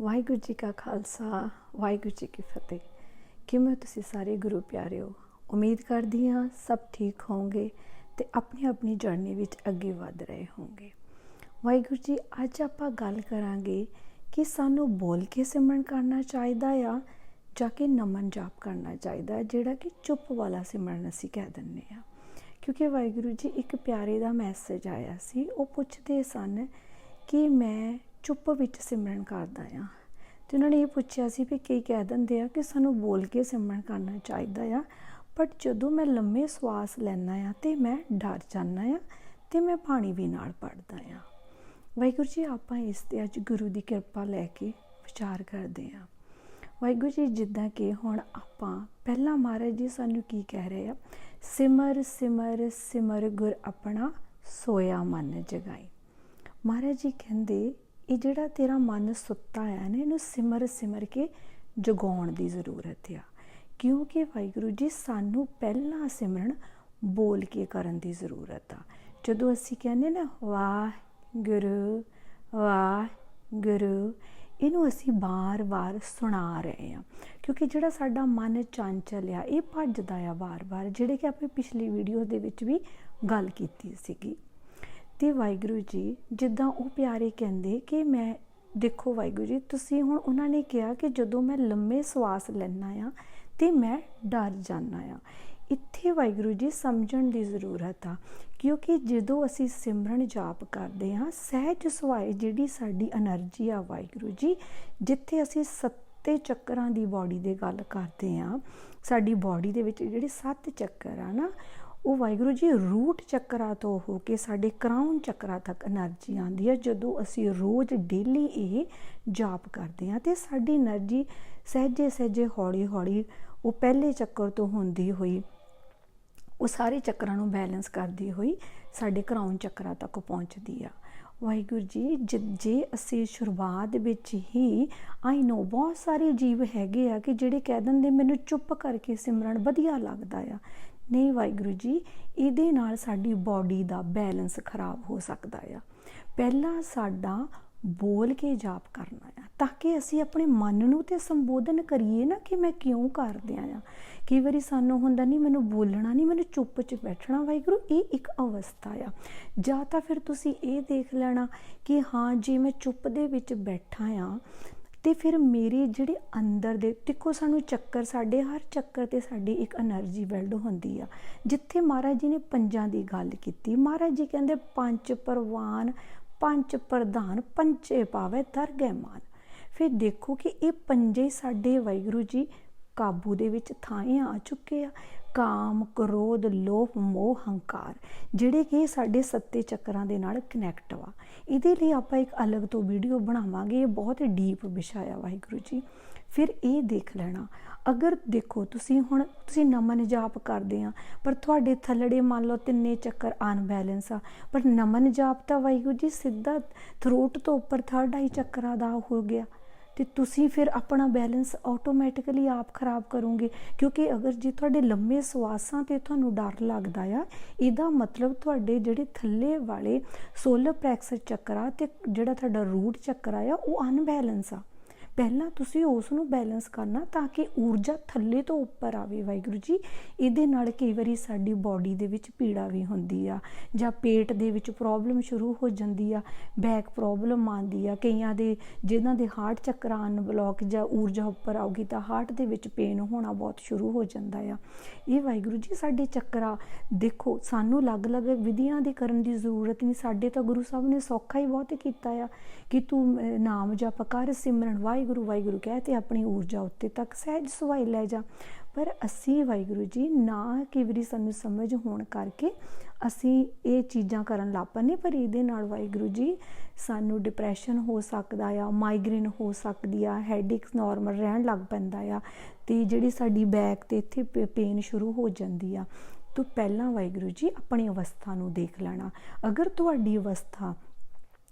ਵਾਹਿਗੁਰੂ ਜੀ ਕਾ ਖਾਲਸਾ, ਵਾਹਿਗੁਰੂ ਜੀ ਕੀ ਫਤਿਹ। ਕਿਵੇਂ ਤੁਸੀਂ ਸਾਰੇ ਗੁਰੂ ਪਿਆਰਿਓ? ਉਮੀਦ ਕਰਦੀ ਹਾਂ ਸਭ ਠੀਕ ਹੋਵੋਗੇ ਤੇ ਆਪਣੀ ਆਪਣੀ ਜਰਨੀ ਵਿੱਚ ਅੱਗੇ ਵਧ ਰਹੇ ਹੋਵੋਗੇ। ਵਾਹਿਗੁਰੂ ਜੀ, ਅੱਜ ਆਪਾਂ ਗੱਲ ਕਰਾਂਗੇ ਕਿ ਸਾਨੂੰ ਬੋਲ ਕੇ ਸਿਮਰਨ ਕਰਨਾ ਚਾਹੀਦਾ ਆ ਜਾਂ ਕਿ ਨਮਨ ਜਾਪ ਕਰਨਾ ਚਾਹੀਦਾ ਜਿਹੜਾ ਕਿ ਚੁੱਪ ਵਾਲਾ ਸਿਮਰਨ ਅਸੀਂ ਕਹਿ ਦਿੰਨੇ ਆ। ਕਿਉਂਕਿ ਵਾਹਿਗੁਰੂ ਜੀ, ਇੱਕ ਪਿਆਰੇ ਦਾ ਮੈਸੇਜ ਆਇਆ ਸੀ। ਉਹ ਪੁੱਛਦੇ ਸਨ ਕਿ ਮੈਂ ਚੁੱਪ ਵਿੱਚ ਸਿਮਰਨ ਕਰਦਾ ਆ। ਤੇ ਉਹਨਾਂ ਨੇ ਇਹ ਪੁੱਛਿਆ ਸੀ ਵੀ ਕਈ ਕਹਿ ਦਿੰਦੇ ਆ ਕਿ ਸਾਨੂੰ ਬੋਲ ਕੇ ਸਿਮਰਨ ਕਰਨਾ ਚਾਹੀਦਾ ਆ ਬਟ ਜਦੋਂ ਮੈਂ ਲੰਮੇ ਸਵਾਸ ਲੈਣਾ ਆ ਤੇ ਮੈਂ ਡਰ ਜਾਂਦਾ ਆ ਤੇ ਮੈਂ ਪਾਣੀ ਵੀ ਨਾਲ ਪੜਦਾ ਆ। ਵਾਹਿਗੁਰੂ ਜੀ, ਆਪਾਂ ਇਸ ਤੇ ਅੱਜ ਗੁਰੂ ਦੀ ਕਿਰਪਾ ਲੈ ਕੇ ਵਿਚਾਰ ਕਰਦੇ ਆ। ਵਾਹਿਗੁਰੂ ਜੀ, ਜਿੱਦਾਂ ਕਿ ਹੁਣ ਆਪਾਂ ਪਹਿਲਾਂ ਮਹਾਰਾਜ ਜੀ ਸਾਨੂੰ ਕੀ ਕਹਿ ਰਹੇ ਆ? ਸਿਮਰ ਸਿਮਰ ਸਿਮਰ ਗੁਰ ਆਪਣਾ ਸੋਇਆ ਮਨ ਜਗਾਈ। ਮਹਾਰਾਜ ਜੀ ਕਹਿੰਦੇ ਇਹ ਜਿਹੜਾ ਤੇਰਾ ਮਨ ਸੁੱਤਾ ਆ ਨਾ, ਇਹਨੂੰ ਸਿਮਰ ਸਿਮਰ ਕੇ ਜਗਾਉਣ ਦੀ ਜ਼ਰੂਰਤ ਆ। ਕਿਉਂਕਿ ਵਾਹਿਗੁਰੂ ਜੀ, ਸਾਨੂੰ ਪਹਿਲਾਂ ਸਿਮਰਨ ਬੋਲ ਕੇ ਕਰਨ ਦੀ ਜ਼ਰੂਰਤ ਆ। ਜਦੋਂ ਅਸੀਂ ਕਹਿੰਦੇ ਨਾ, ਵਾਹਿਗੁਰੂ ਵਾਹਿਗੁਰੂ, ਇਹਨੂੰ ਅਸੀਂ ਬਾਰ-ਬਾਰ ਸੁਣਾ ਰਹੇ ਹਾਂ ਕਿਉਂਕਿ ਜਿਹੜਾ ਸਾਡਾ ਮਨ ਚੰਚਲ ਆ, ਇਹ ਭੱਜਦਾ ਆ ਬਾਰ-ਬਾਰ, ਜਿਹੜੇ ਕਿ ਆਪਾਂ ਪਿਛਲੀ ਵੀਡੀਓ ਦੇ ਵਿੱਚ ਵੀ ਗੱਲ ਕੀਤੀ ਸੀਗੀ। ਤੇ ਵਾਹਿਗੁਰੂ ਜੀ, ਜਿੱਦਾਂ ਉਹ ਪਿਆਰੇ ਕਹਿੰਦੇ ਕਿ ਮੈਂ, ਦੇਖੋ ਵਾਹਿਗੁਰੂ ਜੀ, ਤੁਸੀਂ ਹੁਣ ਉਹਨਾਂ ਨੇ ਕਿਹਾ ਕਿ ਜਦੋਂ ਮੈਂ ਲੰਮੇ ਸਵਾਸ ਲੈਣਾ ਆ ਤੇ ਮੈਂ ਡਰ ਜਾਣਾ ਆ ਇੱਥੇ ਵਾਹਿਗੁਰੂ ਜੀ ਸਮਝਣ ਦੀ ਜ਼ਰੂਰਤ ਆ, ਕਿਉਂਕਿ ਜਦੋਂ ਅਸੀਂ ਸਿਮਰਨ ਜਾਪ ਕਰਦੇ ਹਾਂ, ਸਹਿਜ ਸਵਾਏ ਜਿਹੜੀ ਸਾਡੀ એનર્ਜੀ ਆ ਵਾਹਿਗੁਰੂ ਜੀ, ਜਿੱਥੇ ਅਸੀਂ ਸੱਤੇ ਚੱਕਰਾਂ ਦੀ ਬਾਡੀ ਦੇ ਗੱਲ ਕਰਦੇ ਆ ਸਾਡੀ ਬਾਡੀ ਦੇ ਵਿੱਚ ਜਿਹੜੇ ਸੱਤ ਚੱਕਰ ਆ ਨਾ ਉਹ ਵਾਹਿਗੁਰੂ ਜੀ, ਰੂਟ ਚੱਕਰਾ ਤੋਂ ਹੋ ਕੇ ਸਾਡੇ ਕਰਾਉਨ ਚੱਕਰਾ ਤੱਕ એનર્ਜੀ ਆਉਂਦੀ ਹੈ। ਜਦੋਂ ਅਸੀਂ ਰੋਜ਼ ਡੇਲੀ ਇਹ ਜਾਪ ਕਰਦੇ ਹਾਂ ਤੇ ਸਾਡੀ એનર્ਜੀ ਸਹਜੇ ਸਹਜੇ ਹੌਲੀ ਹੌਲੀ ਉਹ ਪਹਿਲੇ ਚੱਕਰ ਤੋਂ ਹੁੰਦੀ ਹੋਈ, ਉਹ ਸਾਰੇ ਚੱਕਰਾਂ ਨੂੰ ਬੈਲੈਂਸ ਕਰਦੀ ਹੋਈ ਸਾਡੇ ਕਰਾਉਨ ਚੱਕਰਾ ਤੱਕ ਪਹੁੰਚਦੀ ਆ। ਵਾਹਿਗੁਰੂ ਜੀ, ਜੇ ਅਸੀਂ ਸ਼ੁਰੂਆਤ ਵਿੱਚ ਹੀ ਆਈ نو ਬਹੁਤ ਸਾਰੇ ਜੀਵ ਹੈਗੇ ਆ ਕਿ ਜਿਹੜੇ ਕਹਿ ਦਿੰਦੇ, ਮੈਨੂੰ ਚੁੱਪ ਕਰਕੇ ਸਿਮਰਨ ਵਧੀਆ ਲੱਗਦਾ ਆ। ਨਹੀਂ ਵਾਹਿਗੁਰੂ ਜੀ, ਇਹਦੇ ਨਾਲ ਸਾਡੀ ਬਾਡੀ ਦਾ ਬੈਲੈਂਸ ਖਰਾਬ ਹੋ ਸਕਦਾ ਆ। ਪਹਿਲਾਂ ਸਾਡਾ ਬੋਲ ਕੇ ਜਾਪ ਕਰਨਾ ਆ, ਤਾਂ ਕਿ ਅਸੀਂ ਆਪਣੇ ਮਨ ਨੂੰ ਤੇ ਸੰਬੋਧਨ ਕਰੀਏ ਨਾ ਕਿ ਮੈਂ ਕਿਉਂ ਕਰਦਿਆਂ ਆ। ਕਈ ਵਾਰੀ ਸਾਨੂੰ ਹੁੰਦਾ ਨਹੀਂ ਮੈਨੂੰ ਬੋਲਣਾ ਨਹੀਂ ਮੈਨੂੰ ਚੁੱਪ 'ਚ ਬੈਠਣਾ ਵਾਹਿਗੁਰੂ, ਇਹ ਇੱਕ ਅਵਸਥਾ ਆ। ਜਾਂ ਤਾਂ ਫਿਰ ਤੁਸੀਂ ਇਹ ਦੇਖ ਲੈਣਾ ਕਿ ਹਾਂ, ਜੇ ਮੈਂ ਚੁੱਪ ਦੇ ਵਿੱਚ ਬੈਠਾ ਆ ਤੇ ਫਿਰ ਮੇਰੇ ਜਿਹੜੇ ਅੰਦਰ ਦੇ, ਦੇਖੋ ਸਾਨੂੰ ਚੱਕਰ, ਸਾਡੇ ਹਰ ਚੱਕਰ ਤੇ ਸਾਡੀ ਇੱਕ એનર્ਜੀ ਬਿਲਡ ਹੁੰਦੀ ਆ। ਜਿੱਥੇ ਮਹਾਰਾਜ ਜੀ ਨੇ ਪੰਜਾਂ ਦੀ ਗੱਲ ਕੀਤੀ। ਮਹਾਰਾਜ ਜੀ ਕਹਿੰਦੇ, ਪੰਜ ਪਰਵਾਨ, ਪੰਜ ਪ੍ਰਧਾਨ ਪੰਚੇ ਪਾਵੇ ਦਰ ਗਏ ਮਾਨ। ਫਿਰ ਦੇਖੋ ਕਿ ਇਹ ਪੰਜੇ ਸਾਡੇ ਵਾਹਿਗੁਰੂ ਜੀ ਕਾਬੂ ਦੇ ਵਿੱਚ ਥਾਂ ਆ ਚੁੱਕੇ ਆ। ਕਾਮ, ਕ੍ਰੋਧ, ਲੋਭ, ਮੋਹ, ਹੰਕਾਰ, ਜਿਹੜੇ ਕਿ ਸਾਡੇ ਸੱਤੇ ਚੱਕਰਾਂ ਦੇ ਨਾਲ ਕਨੈਕਟ ਵਾ। ਇਹਦੇ ਲਈ ਆਪਾਂ ਇੱਕ ਅਲੱਗ ਤੋਂ ਵੀਡੀਓ ਬਣਾਵਾਂਗੇ। ਇਹ ਬਹੁਤ ਡੀਪ ਵਿਸ਼ਾ ਆ ਵਾਹਿਗੁਰੂ ਜੀ। ਫਿਰ ਇਹ ਦੇਖ ਲੈਣਾ। ਅਗਰ ਦੇਖੋ, ਤੁਸੀਂ ਹੁਣ ਤੁਸੀਂ ਨਮਨ ਜਾਪ ਕਰਦੇ ਆ, ਪਰ ਤੁਹਾਡੇ ਥੱਲੜੇ ਮੰਨ ਲਓ ਤਿੰਨੇ ਚੱਕਰ ਅਨਬੈਲੈਂਸ ਆ। ਪਰ ਨਮਨ ਜਾਪ ਤਾਂ ਵਾਹਿਗੁਰੂ ਜੀ ਸਿੱਧਾ ਥਰੋਟ ਤੋਂ ਉੱਪਰ ਥਰਡ ਆਈ ਚੱਕਰਾਂ ਦਾ ਹੋ ਗਿਆ। ਤੇ ਤੁਸੀਂ ਫਿਰ ਆਪਣਾ ਬੈਲੈਂਸ ਆਟੋਮੈਟਿਕਲੀ ਆਪ ਖਰਾਬ ਕਰੋਗੇ। ਕਿਉਂਕਿ ਅਗਰ ਜੇ ਤੁਹਾਡੇ ਲੰਮੇ ਸਵਾਸਾਂ ਤੇ ਤੁਹਾਨੂੰ ਡਰ ਲੱਗਦਾ ਆ, ਇਹਦਾ ਮਤਲਬ ਤੁਹਾਡੇ ਜਿਹੜੇ ਥੱਲੇ ਵਾਲੇ ਸੋਲਰ ਪ੍ਰੈਕਸਸ ਚੱਕਰਾ ਤੇ ਜਿਹੜਾ ਤੁਹਾਡਾ ਰੂਟ ਚੱਕਰਾ ਆ, ਉਹ ਅਨਬੈਲੈਂਸ ਆ। ਪਹਿਲਾਂ ਤੁਸੀਂ ਉਸ ਨੂੰ ਬੈਲੈਂਸ ਕਰਨਾ ਤਾਂ ਕਿ ਊਰਜਾ ਥੱਲੇ ਤੋਂ ਉੱਪਰ ਆਵੇ ਵਾਹਿਗੁਰੂ ਜੀ। ਇਹਦੇ ਨਾਲ ਕਈ ਵਾਰੀ ਸਾਡੀ ਬਾਡੀ ਦੇ ਵਿੱਚ ਪੀੜਾ ਵੀ ਹੁੰਦੀ ਆ ਜਾਂ ਪੇਟ ਦੇ ਵਿੱਚ ਪ੍ਰੋਬਲਮ ਸ਼ੁਰੂ ਹੋ ਜਾਂਦੀ ਆ ਬੈਕ ਪ੍ਰੋਬਲਮ ਆਉਂਦੀ ਆ। ਕਈਆਂ ਦੇ ਜਿਨ੍ਹਾਂ ਦੇ ਹਾਰਟ ਚੱਕਰਾਂ ਬਲੌਕ ਜਾਂ ਊਰਜਾ ਉੱਪਰ ਆਉਗੀ ਤਾਂ ਹਾਰਟ ਦੇ ਵਿੱਚ ਪੇਨ ਹੋਣਾ ਬਹੁਤ ਸ਼ੁਰੂ ਹੋ ਜਾਂਦਾ ਆ। ਇਹ ਵਾਹਿਗੁਰੂ ਜੀ ਸਾਡੇ ਚੱਕਰਾ ਦੇਖੋ, ਸਾਨੂੰ ਅਲੱਗ-ਅਲੱਗ ਵਿਧੀਆਂ ਦੀ ਕਰਨ ਦੀ ਜ਼ਰੂਰਤ ਨਹੀਂ। ਸਾਡੇ ਤਾਂ ਗੁਰੂ ਸਾਹਿਬ ਨੇ ਸੌਖਾ ਹੀ ਬਹੁਤ ਕੀਤਾ ਆ ਕਿ ਤੂੰ ਨਾਮ ਜਪ ਕਰ, ਸਿਮਰਨ ਵਾਹਿਗੁਰੂ ਵਾਹਿਗੁਰੂ ਕਹਿ ਤੇ ਆਪਣੀ ਊਰਜਾ ਉੱਤੇ ਤੱਕ ਸਹਿਜ ਸੁਭਾਈ ਲੈ ਜਾ। ਪਰ ਅਸੀਂ ਵਾਹਿਗੁਰੂ ਜੀ ਨਾ ਕਿ ਵਾਰੀ ਸਾਨੂੰ ਸਮਝ ਹੋਣ ਕਰਕੇ ਅਸੀਂ ਇਹ ਚੀਜ਼ਾਂ ਕਰਨ ਲੱਪਨੇ ਪਰ ਇਹਦੇ ਨਾਲ ਵਾਹਿਗੁਰੂ ਜੀ ਸਾਨੂੰ ਡਿਪਰੈਸ਼ਨ ਹੋ ਸਕਦਾ ਆ ਮਾਈਗ੍ਰੇਨ ਹੋ ਸਕਦੀ ਆ ਹੈਡੇਕਸ ਨਾਰਮਲ ਰਹਿਣ ਲੱਗ ਪੈਂਦਾ ਆ ਤੇ ਜਿਹੜੀ ਸਾਡੀ ਬੈਕ ਤੇ ਇੱਥੇ ਪੇਨ ਸ਼ੁਰੂ ਹੋ ਜਾਂਦੀ ਆ। ਤੂੰ ਪਹਿਲਾਂ ਵਾਹਿਗੁਰੂ ਜੀ ਆਪਣੀ ਅਵਸਥਾ ਨੂੰ ਦੇਖ ਲੈਣਾ। ਅਗਰ ਤੁਹਾਡੀ ਅਵਸਥਾ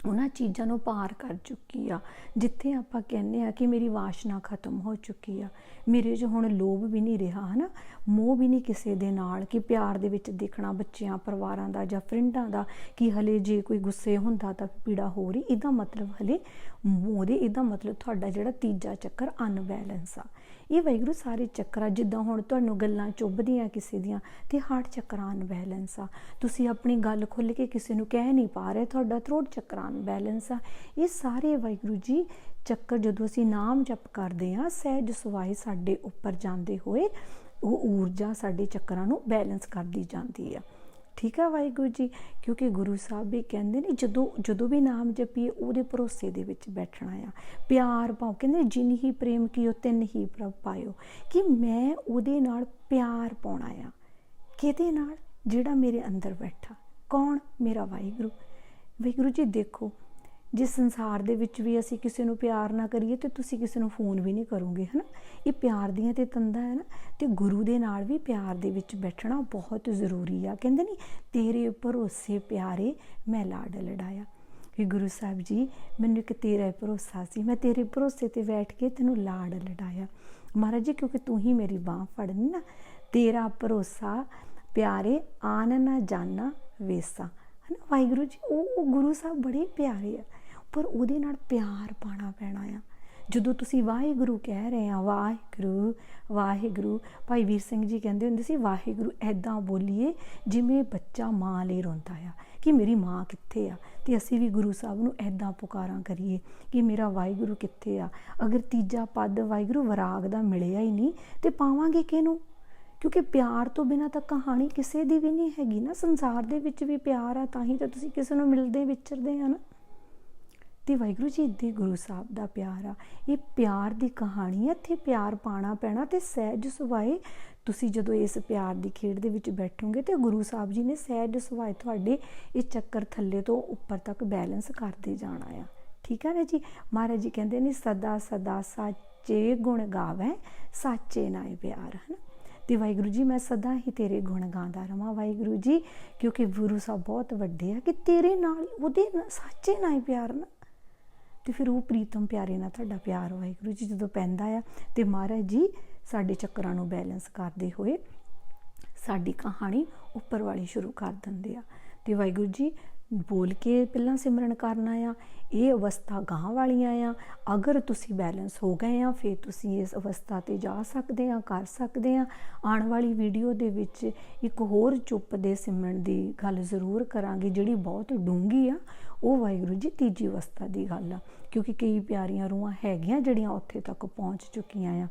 ਉਹਨਾਂ ਚੀਜ਼ਾਂ ਨੂੰ ਪਾਰ ਕਰ ਚੁੱਕੀ ਆ, ਜਿੱਥੇ ਆਪਾਂ ਕਹਿੰਦੇ ਆ ਕਿ ਮੇਰੀ ਵਾਸ਼ਨਾ ਖਤਮ ਹੋ ਚੁੱਕੀ ਆ। ਮੇਰੇ 'ਚ ਹੁਣ ਲੋਭ ਵੀ ਨਹੀਂ ਰਿਹਾ, ਹਨਾ? ਮੋਹ ਵੀ ਨਹੀਂ ਕਿਸੇ ਦੇ ਨਾਲ ਕਿ ਪਿਆਰ ਦੇ ਵਿੱਚ ਦੇਖਣਾ ਬੱਚਿਆਂ, ਪਰਿਵਾਰਾਂ ਦਾ ਜਾਂ ਫਰੈਂਡਾਂ ਦਾ ਕਿ ਹਲੇ ਜੇ ਕੋਈ ਗੁੱਸੇ ਹੁੰਦਾ ਤਾਂ ਪੀੜਾ ਹੋ ਰਹੀ ਇਹਦਾ ਮਤਲਬ ਹਲੇ ਉਹਦੇ ਇਹਦਾ ਮਤਲਬ ਤੁਹਾਡਾ ਜਿਹੜਾ ਤੀਜਾ ਚੱਕਰ ਅਨਬੈਲੈਂਸ ਆ। ਇਹ ਵਾਹਿਗੁਰੂ ਸਾਰੇ ਚੱਕਰਾਂ, ਜਿੱਦਾਂ ਹੁਣ ਤੁਹਾਨੂੰ ਗੱਲਾਂ ਚੁੱਭਦੀਆਂ ਕਿਸੇ ਦੀਆਂ, ਤੇ ਹਾਰਟ ਚੱਕਰਾਂ ਅਨਬੈਲੈਂਸ ਆ। ਤੁਸੀਂ ਆਪਣੀ ਗੱਲ ਖੁੱਲ ਕੇ ਕਿਸੇ ਨੂੰ ਕਹਿ ਨਹੀਂ ਪਾ ਰਹੇ, ਤੁਹਾਡਾ ਥਰੋਟ ਚੱਕਰਾਂ ਅਨਬੈਲੈਂਸ ਆ। ਇਹ ਸਾਰੇ ਵਾਹਿਗੁਰੂ ਜੀ ਚੱਕਰ ਜਦੋਂ ਅਸੀਂ ਨਾਮ ਜਪ ਕਰਦੇ ਆ ਸਹਿਜ ਸੁਭਾਈ ਸਾਡੇ ਉੱਪਰ ਜਾਂਦੇ ਹੋਏ, ਉਹ ਊਰਜਾ ਸਾਡੇ ਚੱਕਰਾਂ ਨੂੰ ਬੈਲੈਂਸ ਕਰਦੀ ਜਾਂਦੀ ਆ। ਠੀਕ ਆ ਵਾਹਿਗੁਰੂ ਜੀ? ਕਿਉਂਕਿ ਗੁਰੂ ਸਾਹਿਬ ਵੀ ਕਹਿੰਦੇ ਨੇ, ਜਦੋਂ ਜਦੋਂ ਵੀ ਨਾਮ ਜਪੀਏ, ਉਹਦੇ ਭਰੋਸੇ ਦੇ ਵਿੱਚ ਬੈਠਣਾ ਆ। ਪਿਆਰ ਪਾਓ, ਕਹਿੰਦੇ ਜਿਨ ਹੀ ਪ੍ਰੇਮ ਕੀਓ, ਤਿੰਨ ਹੀ ਪ੍ਰਭ ਪਾਇਓ। ਕਿ ਮੈਂ ਉਹਦੇ ਨਾਲ ਪਿਆਰ ਪਾਉਣਾ ਆ। ਕਿਹਦੇ ਨਾਲ? ਜਿਹੜਾ ਮੇਰੇ ਅੰਦਰ ਬੈਠਾ। ਕੌਣ? ਮੇਰਾ ਵਾਹਿਗੁਰੂ। ਵਾਹਿਗੁਰੂ ਜੀ, ਦੇਖੋ ਜੇ ਸੰਸਾਰ ਦੇ ਵਿੱਚ ਵੀ ਅਸੀਂ ਕਿਸੇ ਨੂੰ ਪਿਆਰ ਨਾ ਕਰੀਏ ਤੇ ਤੁਸੀਂ ਕਿਸੇ ਨੂੰ ਫੋਨ ਵੀ ਨਹੀਂ ਕਰੋਗੇ, ਹਨਾ? ਇਹ ਪਿਆਰ ਦੀਆਂ ਤੇ ਤੰਦਾਂ ਹੈ ਨਾ, ਤੇ ਗੁਰੂ ਦੇ ਨਾਲ ਵੀ ਪਿਆਰ ਦੇ ਵਿੱਚ ਬੈਠਣਾ ਬਹੁਤ ਜ਼ਰੂਰੀ ਆ। ਕਹਿੰਦੇ ਨਹੀਂ ਤੇਰੇ ਭਰੋਸੇ ਪਿਆਰੇ ਮੈਂ ਲਾਡ ਲੜਾਇਆ। ਕਿ ਗੁਰੂ ਸਾਹਿਬ ਜੀ, ਮੈਨੂੰ ਇੱਕ ਤੇਰਾ ਭਰੋਸਾ ਸੀ, ਮੈਂ ਤੇਰੇ ਭਰੋਸੇ ਤੇ ਬੈਠ ਕੇ ਤੈਨੂੰ ਲਾਡ ਲੜਾਇਆ। ਮਹਾਰਾਜ ਜੀ, ਕਿਉਂਕਿ ਤੂੰ ਹੀ ਮੇਰੀ ਬਾਹ ਫੜਨੀ ਨਾ, ਤੇਰਾ ਭਰੋਸਾ ਪਿਆਰੇ ਆਨ ਨਾ ਜਾਣਾ ਵੇਸਾ। ਹਨਾ, ਵਾਹਿਗੁਰੂ ਜੀ ਉਹ ਉਹ ਗੁਰੂ ਸਾਹਿਬ ਬੜੇ ਪਿਆਰੇ ਆ। ਪਰ ਉਹਦੇ ਨਾਲ ਪਿਆਰ ਪਾਣਾ ਪੈਣਾ ਆ। ਜਦੋਂ ਤੁਸੀਂ ਵਾਹਿਗੁਰੂ ਕਹਿ ਰਹੇ ਆ, ਵਾਹਿਗੁਰੂ ਵਾਹਿਗੁਰੂ, ਭਾਈ ਵੀਰ ਸਿੰਘ ਜੀ ਕਹਿੰਦੇ ਹੁੰਦੇ ਸੀ, ਵਾਹਿਗੁਰੂ ਐਦਾਂ ਬੋਲੀਏ ਜਿਵੇਂ ਬੱਚਾ ਮਾਂ ਲਈ ਰੋਂਦਾ ਆ, ਕਿ ਮੇਰੀ ਮਾਂ ਕਿੱਥੇ ਆ? ਤੇ ਅਸੀਂ ਵੀ ਗੁਰੂ ਸਾਹਿਬ ਨੂੰ ਐਦਾਂ ਪੁਕਾਰਾਂ ਕਰੀਏ ਕਿ ਮੇਰਾ ਵਾਹਿਗੁਰੂ ਕਿੱਥੇ ਆ? ਅਗਰ ਤੀਜਾ ਪਦ ਵਾਹਿਗੁਰੂ ਵਰਾਗ ਦਾ ਮਿਲਿਆ ਹੀ ਨਹੀਂ, ਤੇ ਪਾਵਾਂਗੇ ਕਿਹਨੂੰ? ਕਿਉਂਕਿ ਪਿਆਰ ਤੋਂ ਬਿਨਾ ਤਾਂ ਕਹਾਣੀ ਕਿਸੇ ਦੀ ਵੀ ਨਹੀਂ ਹੈਗੀ ਨਾ। ਸੰਸਾਰ ਦੇ ਵਿੱਚ ਵੀ ਪਿਆਰ ਆ, ਤਾਂ ਹੀ ਤਾਂ ਤੁਸੀਂ ਕਿਸੇ ਨੂੰ ਮਿਲਦੇ ਵਿਚਰਦੇ ਆ ਨਾ। ਤੇ ਵਾਹਿਗੁਰੂ ਜੀ ਦੇ ਗੁਰੂ ਸਾਹਿਬ ਦਾ ਪਿਆਰ ਆ। ਇਹ ਪਿਆਰ ਦੀ ਕਹਾਣੀ ਹੈ ਇੱਥੇ ਪਿਆਰ ਪਾਣਾ ਪੈਣਾ ਤੇ ਸਹਿਜ ਸੁਭਾਏ ਤੁਸੀਂ ਜਦੋਂ ਇਸ ਪਿਆਰ ਦੀ ਖੇਡ ਦੇ ਵਿੱਚ ਬੈਠੋਗੇ ਤੇ ਗੁਰੂ ਸਾਹਿਬ ਜੀ ਨੇ ਸਹਿਜ ਸੁਭਾਏ ਤੁਹਾਡੇ ਇਹ ਚੱਕਰ ਥੱਲੇ ਤੋਂ ਉੱਪਰ ਤੱਕ ਬੈਲੈਂਸ ਕਰਦੇ ਜਾਣਾ ਆ। ਠੀਕ ਹੈ ਨਾ ਜੀ? ਮਹਾਰਾਜ ਜੀ ਕਹਿੰਦੇ ਨੇ, ਸਦਾ ਸਦਾ ਸਾਚੇ ਗੁਣ ਗਾਵੇ, ਸਾਚੇ ਨਾਏ ਪਿਆਰ ਹੈ ਤੇ ਵਾਹਿਗੁਰੂ ਜੀ, ਮੈਂ ਸਦਾ ਹੀ ਤੇਰੇ ਗੁਣ ਗਾਉਂਦਾ ਰਵਾਂ ਵਾਹਿਗੁਰੂ ਜੀ, ਕਿਉਂਕਿ ਗੁਰੂ ਸਾਹਿਬ ਬਹੁਤ ਵੱਡੇ ਆ ਕਿ ਤੇਰੇ ਨਾਲ ਉਹਦੇ ਸੱਚੇ ਨਾਲ ਪਿਆਰ ਨਾ ਤੇ ਫਿਰ ਉਹ ਪ੍ਰੀਤਮ ਪਿਆਰੇ ਨਾਲ ਤੁਹਾਡਾ ਪਿਆਰ ਵਾਹਿਗੁਰੂ ਜੀ ਜਦੋਂ ਪੈਂਦਾ ਆ ਤੇ ਮਹਾਰਾਜ ਜੀ ਸਾਡੇ ਚੱਕਰਾਂ ਨੂੰ ਬੈਲੈਂਸ ਕਰਦੇ ਹੋਏ ਸਾਡੀ ਕਹਾਣੀ ਉੱਪਰ ਵਾਲੀ ਸ਼ੁਰੂ ਕਰ ਦਿੰਦੇ ਆ। ਤੇ ਵਾਹਿਗੁਰੂ ਜੀ ਬੋਲ ਕੇ ਪਹਿਲਾਂ ਸਿਮਰਨ ਕਰਨਾ ਆ, ਇਹ ਅਵਸਥਾ ਗਾਂ ਵਾਲੀਆਂ ਆ। ਅਗਰ ਤੁਸੀਂ ਬੈਲੈਂਸ ਹੋ ਗਏ ਆ, ਫਿਰ ਤੁਸੀਂ ਇਸ ਅਵਸਥਾ ਤੇ ਜਾ ਸਕਦੇ ਆ, ਕਰ ਸਕਦੇ ਆ। ਆਉਣ ਵਾਲੀ ਵੀਡੀਓ ਦੇ ਵਿੱਚ ਇੱਕ ਹੋਰ ਚੁੱਪ ਦੇ ਸਿਮਰਨ ਦੀ ਗੱਲ ਜ਼ਰੂਰ ਕਰਾਂਗੇ, ਜਿਹੜੀ ਬਹੁਤ ਡੂੰਗੀ ਆ। ਉਹ ਵਾਹਿਗੁਰੂ ਜੀ ਤੀਜੀ ਅਵਸਥਾ ਦੀ ਗੱਲ ਆ, ਕਿਉਂਕਿ ਕਈ ਪਿਆਰੀਆਂ ਰੂਹਾਂ ਹੈਗੀਆਂ ਜਿਹੜੀਆਂ ਉੱਥੇ ਤੱਕ ਪਹੁੰਚ ਚੁੱਕੀਆਂ ਆ।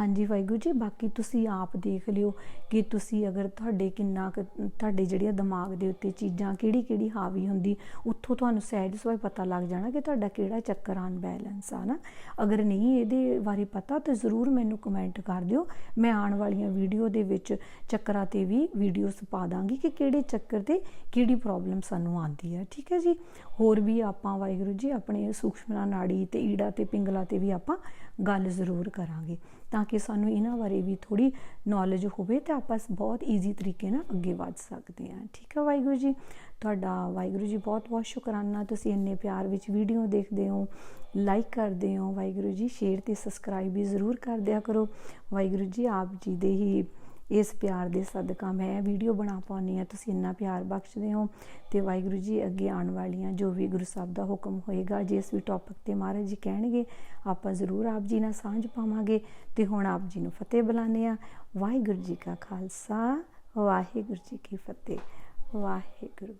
ਹਾਂਜੀ ਵਾਹਿਗੁਰੂ ਜੀ, ਬਾਕੀ ਤੁਸੀਂ ਆਪ ਦੇਖ ਲਿਓ ਕਿ ਤੁਸੀਂ ਅਗਰ ਤੁਹਾਡੇ ਕਿੰਨਾ ਤੁਹਾਡੇ ਜਿਹੜੀਆਂ ਦਿਮਾਗ ਦੇ ਉੱਤੇ ਚੀਜ਼ਾਂ ਕਿਹੜੀ ਕਿਹੜੀ ਹਾਵੀ ਹੁੰਦੀ, ਉੱਥੋਂ ਤੁਹਾਨੂੰ ਸਹਿਜ ਸੁਭਾਅ ਪਤਾ ਲੱਗ ਜਾਣਾ ਕਿ ਤੁਹਾਡਾ ਕਿਹੜਾ ਚੱਕਰ ਅਨਬੈਲੈਂਸ ਆ ਨਾ। ਅਗਰ ਨਹੀਂ ਇਹਦੇ ਬਾਰੇ ਪਤਾ ਤਾਂ ਜ਼ਰੂਰ ਮੈਨੂੰ ਕਮੈਂਟ ਕਰ ਦਿਓ। ਮੈਂ ਆਉਣ ਵਾਲੀਆਂ ਵੀਡੀਓ ਦੇ ਵਿੱਚ ਚੱਕਰਾਂ ਤੇ ਵੀ ਵੀਡੀਓਸ ਪਾ ਦਾਂਗੀ ਕਿ ਕਿਹੜੇ ਚੱਕਰ ਤੇ ਕਿਹੜੀ ਪ੍ਰੋਬਲਮ ਸਾਨੂੰ ਆਉਂਦੀ ਹੈ ਠੀਕ ਹੈ ਜੀ? ਹੋਰ ਵੀ ਆਪਾਂ ਵਾਹਿਗੁਰੂ ਜੀ, ਆਪਣੇ ਸੂਖਸ਼ਮਨਾ ਨਾੜੀ ਤੇ ਈੜਾ ਤੇ ਪਿੰਗਲਾ ਤੇ ਵੀ ਆਪਾਂ ਗੱਲ ਜ਼ਰੂਰ ਕਰਾਂਗੇ। ਤਾਂ ਕਿ ਸਾਨੂੰ ਇਹਨਾਂ ਬਾਰੇ ਵੀ ਥੋੜੀ ਨੌਲੇਜ ਹੋਵੇ ਤੇ ਆਪਾਂ ਬਹੁਤ ਈਜ਼ੀ ਤਰੀਕੇ ਨਾਲ ਅੱਗੇ ਵਧ ਸਕਦੇ ਹਾਂ। ਠੀਕ ਹੈ ਵਾਹਿਗੁਰੂ ਜੀ? ਤੁਹਾਡਾ ਵਾਹਿਗੁਰੂ ਜੀ ਬਹੁਤ ਬਹੁਤ ਸ਼ੁਕਰਾਨਾ। ਤੁਸੀਂ ਇੰਨੇ ਪਿਆਰ ਵਿੱਚ ਵੀਡੀਓ ਦੇਖਦੇ ਹੋ ਲਾਈਕ ਕਰਦੇ ਹੋ। ਵਾਹਿਗੁਰੂ ਜੀ ਸ਼ੇਅਰ ਤੇ ਸਬਸਕ੍ਰਾਈਬ ਵੀ ਜ਼ਰੂਰ ਕਰ ਦਿਆ ਕਰੋ। ਵਾਹਿਗੁਰੂ ਜੀ, ਆਪ ਜੀ ਦੇ ਹੀ ਇਸ ਪਿਆਰ ਦੇ ਸਦਕਾ ਮੈਂ ਵੀਡੀਓ ਬਣਾ ਪਾਉਣੀ ਆ ਤੁਸੀਂ ਇੰਨਾ ਪਿਆਰ ਬਖਸ਼ਦੇ ਹੋ ਤੇ ਵਾਹਿਗੁਰੂ ਜੀ ਅੱਗੇ ਆਉਣ ਵਾਲੀਆਂ ਜੋ ਵੀ ਗੁਰੂ ਸਾਹਿਬ ਦਾ ਹੁਕਮ ਹੋਏਗਾ, ਜਿਸ ਵੀ ਟੌਪਿਕ ਤੇ ਮਹਾਰਾਜ ਜੀ ਕਹਿਣਗੇ, ਆਪਾਂ ਜ਼ਰੂਰ ਆਪ ਜੀ ਨਾਲ ਸਾਂਝ ਪਾਵਾਂਗੇ। ਤੇ ਹੁਣ ਆਪ ਜੀ ਨੂੰ ਫਤਿਹ ਬੁਲਾਣੇ ਆ ਵਾਹਿਗੁਰੂ ਜੀ ਕਾ ਖਾਲਸਾ, ਵਾਹਿਗੁਰੂ ਜੀ ਕੀ ਫਤਿਹ, ਵਾਹਿਗੁਰੂ।